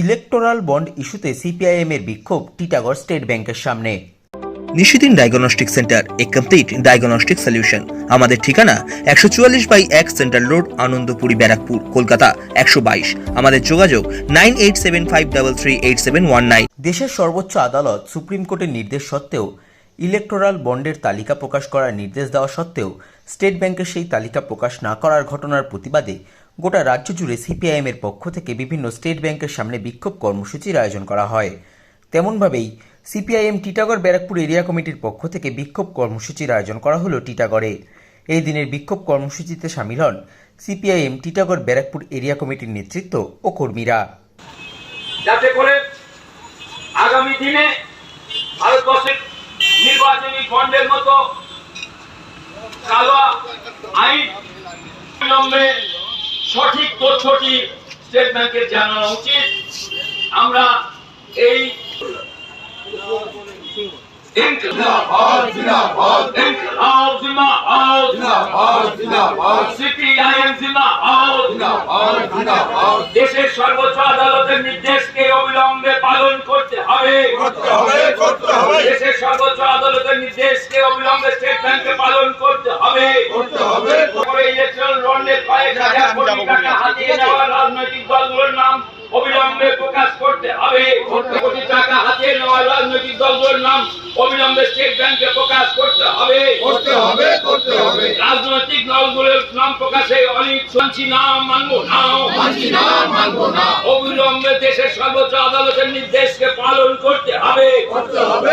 Electoral bond ইস্যুতে CPIM এর বিক্ষোভ টিটাগড় স্টেট ব্যাংকের সামনে। Nishidin diagnostic centre a complete diagnostic solution. আমাদের ঠিকানা একশো চুয়াল্লিশ বাই এক সেন্ট্রাল রোড আনন্দপুরি ব্যারাকপুর কলকাতা একশো বাইশ। আমাদের যোগাযোগ nine eight seven five double three eight seven one nine. দেশের সর্বোচ্চ আদালত সুপ্রিম কোর্টের নির্দেশ সত্ত্বেও ইলেকটোরাল বন্ডের তালিকা প্রকাশ করার নির্দেশ দেওয়া সত্ত্বেও স্টেট ব্যাংকের সেই তালিকা প্রকাশ না করার ঘটনার প্রতিবাদে গোটা রাজ্য জুড়ে সিপিআইএম এর পক্ষ থেকে বিভিন্ন স্টেট ব্যাংকের সামনে বিক্ষোভ কর্মসূচির আয়োজন করা হয়। তেমনভাবেই সিপিআইএম টিটাগড় ব্যারাকপুর এরিয়া কমিটির পক্ষ থেকে বিক্ষোভ কর্মসূচির আয়োজন করা হলো টিটাগড়ে। এই দিনের বিক্ষোভ কর্মসূচিতে সামিল হন সিপিআইএম টিটাগড় ব্যারাকপুর এরিয়া কমিটির নেতৃত্ব ও কর্মীরা। যাতে করে আগামী দিনে ভারতবর্ষের নির্বাচনী বন্ডের মতো কালো আইন সঠিক তথ্যটি স্টেট ব্যাংকের জানানো উচিত। আমরা এই দেশের সর্বোচ্চ আদালতের নির্দেশকে অবিলম্বে পালন করতে হবে। করতে হবে দেশের সর্বোচ্চ আদালতের নির্দেশকে অবিলম্বে স্টেট ব্যাংকে পালন করতে হবে। করতে হবে করে ইলেকট্রাল বন্ডের কয়েক হাজার কোটি টাকা হাতিয়ে নেওয়া রাজনৈতিক দলগুলোর নাম অবিলম্বে প্রকাশ করতে হবে। কোটি কোটি টাকা হাতিয়ে নেওয়া রাজনৈতিক দলগুলোর নাম অবিলম্বে স্টেট ব্যাংকে প্রকাশ করতে হবে। করতে হবে করতে হবে। রাজনৈতিক দলগুলোর নাম প্রকাশে অনেক শুনছি না মানবো না। মানছি না মানবো না। অবিলম্বে দেশের সর্বোচ্চ আদালতের নির্দেশকে পালন করতে হবে। করতে হবে